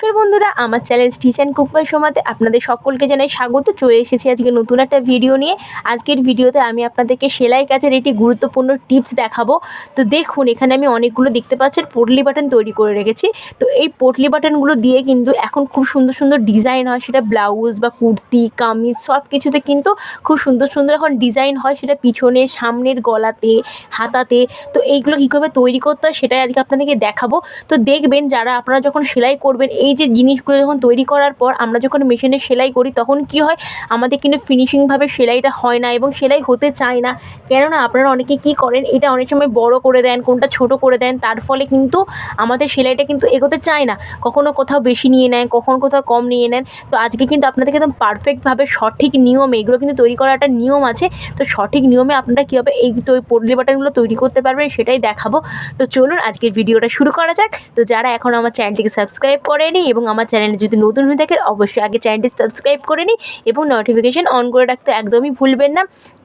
নমস্কার বন্ধুরা, আমার channel stitch and cook by সমাতে আপনাদের সকলকে জানাই স্বাগত। চলে এসেছি আজকে নতুন একটা ভিডিও নিয়ে। আজকের ভিডিওতে আমি আপনাদেরকে সেলাই কাজের একটি গুরুত্বপূর্ণ টিপস দেখাবো। তো দেখুন, এখানে আমি অনেকগুলো দেখতে পাচ্ছেন, পোটলি বাটন তৈরি করে রেখেছি। তো এই পোটলি বাটনগুলো দিয়ে কিন্তু এখন খুব সুন্দর সুন্দর ডিজাইন হয়। সেটা ব্লাউজ বা কুর্তি, কামিজ সব কিছুতে কিন্তু খুব সুন্দর সুন্দর এখন ডিজাইন হয়। সেটা পিছনে সামনের গলাতে, হাতাতে। তো এইগুলো কীভাবে তৈরি করতে হয় সেটাই আজকে আপনাদেরকে দেখাবো। তো দেখবেন, যারা আপনারা যখন সেলাই করবেন এই যে জিনিসগুলো যখন তৈরি করার পর আমরা যখন মেশিনে সেলাই করি, তখন কি হয়? আমাদের কিন্তু ফিনিশিংভাবে সেলাইটা হয় না এবং সেলাই হতে চায় না। কেননা আপনারা অনেকে কি করেন? এটা অনেক সময় বড় করে দেন, কোনটা ছোট করে দেন, তার ফলে কিন্তু আমাদের সেলাইটা কিন্তু এগোতে চায় না। কখনো কোথাও বেশি নিয়ে নেয় কখনো কোথাও কম নিয়ে নেন। তো আজকে কিন্তু আপনাদেরকে একদম পারফেক্টভাবে সঠিক নিয়মে এগুলো কিন্তু তৈরি করার একটা নিয়ম আছে। তো সঠিক নিয়মে আপনারা কীভাবে এই তো পোটলি বাটনগুলো তৈরি করতে পারবেন সেটাই দেখাবো। তো চলুন আজকের ভিডিওটা শুরু করা যাক। তো যারা এখন আমার চ্যানেলটিকে সাবস্ক্রাইব করেনি এবং আমার চ্যানেলে যদি নতুন হয়ে থাকে অবশ্যই আগে চ্যানেলটি সাবস্ক্রাইব করে নিই এবং নোটিফিকেশান অন করে রাখতে একদমই ভুলবেন না।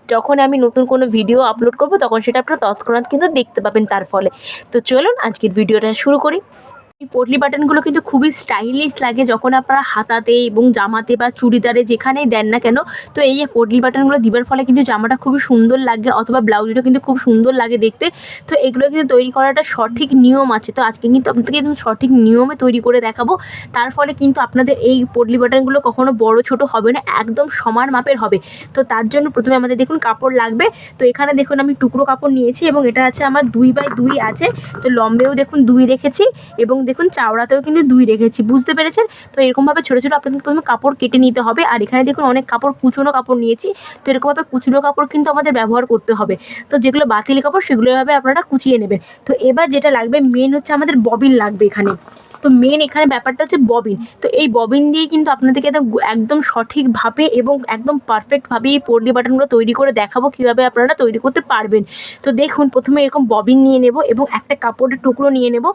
যখন আমি নতুন কোনো ভিডিও আপলোড করব, তখন সেটা আপনারা তৎক্ষণাৎ কিন্তু দেখতে পাবেন তার ফলে। তো চলুন, আজকের ভিডিওটা শুরু করি। এই পোটলি বাটনগুলো কিন্তু খুবই স্টাইলিশ লাগে যখন আপনারা হাতাতে এবং জামাতে বা চুড়িদারে যেখানেই দেন না কেন, তো এই পোটলি বাটনগুলো দিবার ফলে কিন্তু জামাটা খুবই সুন্দর লাগে অথবা ব্লাউজটা কিন্তু খুব সুন্দর লাগে দেখতে। তো এগুলো কিন্তু তৈরি করাটা সঠিক নিয়ম আছে। তো আজকে কিন্তু আপনাদেরকে একদম সঠিক নিয়মে তৈরি করে দেখাবো। তার ফলে কিন্তু আপনাদের এই পোটলি বাটনগুলো কখনো বড় ছোট হবে না, একদম সমান মাপের হবে। তো তার জন্য প্রথমে আমাদের দেখুন কাপড় লাগবে। তো এখানে দেখুন আমি টুকরো কাপড় নিয়েছি এবং এটা আছে আমার দুই বাই দুই আছে। তো লম্বেও দেখুন দুই রেখেছি এবং দেখুন চাওড়াতেও কিন্তু দুই রেখেছি, বুঝতে পেরেছেন? তো এরকমভাবে ছোটো ছোটো আপনাদের প্রথমে কাপড় কেটে নিতে হবে, আর এখানে দেখুন অনেক কাপড়, কুচনো কাপড় নিয়েছি, তো এরকমভাবে কুচনো কাপড় কিন্তু আমাদের ব্যবহার করতে হবে। তো যেগুলো বাতিল কাপড় সেগুলো এভাবে আপনারা কুচিয়ে নেবেন। তো এবার যেটা লাগবে মেন হচ্ছে আমাদের ববিন লাগবে এখানে। তো মেন এখানে ব্যাপারটা হচ্ছে ববিন তো এই ববিন দিয়ে কিন্তু আপনাদেরকে একদম সঠিকভাবে এবং একদম পারফেক্টভাবে এই পোটলি বাটনগুলো তৈরি করে দেখাবো, কীভাবে আপনারা তৈরি করতে পারবেন। তো দেখুন, প্রথমে এরকম ববিন নিয়ে নেব এবং একটা কাপড়ের টুকরো নিয়ে নেব।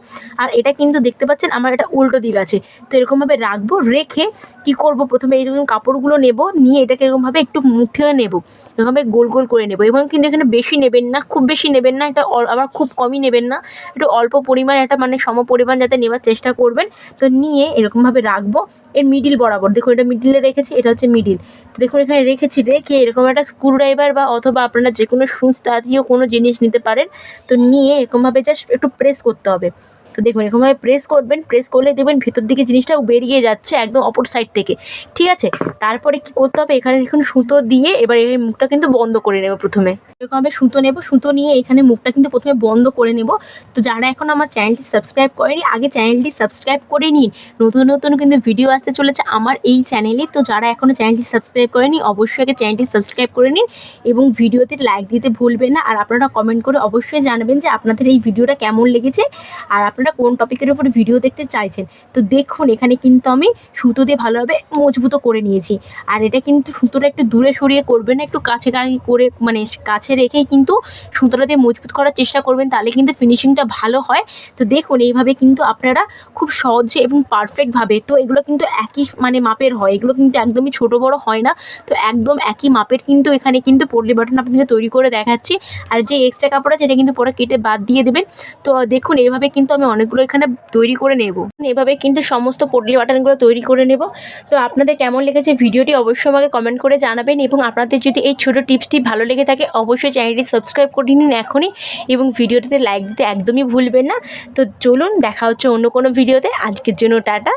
আর এটা কিন্তু দেখতে পাচ্ছেন, আমার এটা উল্টো দিক আছে। তো এরকমভাবে রাখব, রেখে কি করব? প্রথমে এইরকম কাপড়গুলো নেব, নিয়ে এটাকে এরকমভাবে একটু মুঠে নেব। এরকমভাবে গোল গোল করে নেব এবং কিন্তু এখানে বেশি নেবেন না, খুব বেশি নেবেন না, এটা আবার খুব কমই নেবেন না। একটু অল্প পরিমাণ একটা মানে সম পরিমাণ যাতে নেওয়ার চেষ্টা করবেন। তো নিয়ে এরকমভাবে রাখব। এর মিডিল বরাবর, দেখুন এটা মিডিলে রেখেছি, এটা হচ্ছে মিডিল তো দেখুন এখানে রেখেছি, রেখে এরকম একটা স্ক্রু ড্রাইভার বা অথবা আপনারা যে কোনো সুচ জাতীয় কোনো জিনিস নিতে পারেন। তো নিয়ে এরকমভাবে জাস্ট একটু প্রেস করতে হবে। তো দেখুন এরকমভাবে প্রেস করবেন প্রেস করলে দেখবেন ভিতর দিকে জিনিসটাও বেরিয়ে যাচ্ছে একদম অপর সাইড থেকে। ঠিক আছে? তারপরে কি করতে হবে? এখানে দেখুন সুতো দিয়ে এবার এই মুখটা কিন্তু বন্ধ করে নেব প্রথমে। এরকমভাবে সুতো নেব, সুতো নিয়ে এখানে মুখটা কিন্তু প্রথমে বন্ধ করে নেব। তো যারা এখন আমার চ্যানেলটি সাবস্ক্রাইব করেনি, আগে চ্যানেলটি সাবস্ক্রাইব করে নিন। নতুন নতুন কিন্তু ভিডিও আসতে চলেছে আমার এই চ্যানেলে। তো যারা এখনও চ্যানেলটি সাবস্ক্রাইব করেনি, অবশ্যই আগে চ্যানেলটি সাবস্ক্রাইব করে নিন এবং ভিডিওতে লাইক দিতে ভুলবেন না। আর আপনারা কমেন্ট করে অবশ্যই জানাবেন যে আপনাদের এই ভিডিওটা কেমন লেগেছে আর আপনারা কোন টপিকের উপর ভিডিও দেখতে চাইছেন। তো দেখুন, এখানে কিন্তু আমি সুতো দিয়ে ভালোভাবে মজবুত করে নিয়েছি। আর এটা কিন্তু সুতোটা একটু দূরে সরিয়ে করবেন না একটু কাছে কাছে করে মানে কাছে রেখেই কিন্তু সুতোটা দিয়ে মজবুত করার চেষ্টা করবেন, তাহলে কিন্তু ফিনিশিংটা ভালো হয়। তো দেখুন, এইভাবে কিন্তু আপনারা খুব সহজে এবং পারফেক্টভাবে তো এগুলো কিন্তু একই মানে মাপের হয়, এগুলো কিন্তু একদমই ছোট বড় হয় না, তো একদম একই মাপের কিন্তু এখানে কিন্তু পটলি বাটন আপনাদেরকে তৈরি করে দেখাচ্ছি। আর যে এক্সট্রা কাপড় আছে, এটা কিন্তু পরে কেটে বাদ দিয়ে দেবেন। তো দেখুন, এইভাবে কিন্তু আমি অনেকগুলো এখানে তৈরি করে নেব। এভাবে কিন্তু সমস্ত পটলি বাটনগুলো তৈরি করে নেব। তো আপনাদের কেমন লেগেছে ভিডিওটি অবশ্যই আমাকে কমেন্ট করে জানাবেন এবং আপনাদের যদি এই ছোটো টিপসটি ভালো লেগে থাকে অবশ্যই চ্যানেলটি সাবস্ক্রাইব করে নিন এখনই এবং ভিডিওটিতে লাইক দিতে একদমই ভুলবেন না। তো চলুন, দেখা হচ্ছে অন্য কোনো ভিডিওতে। আজকের জন্য টাটা।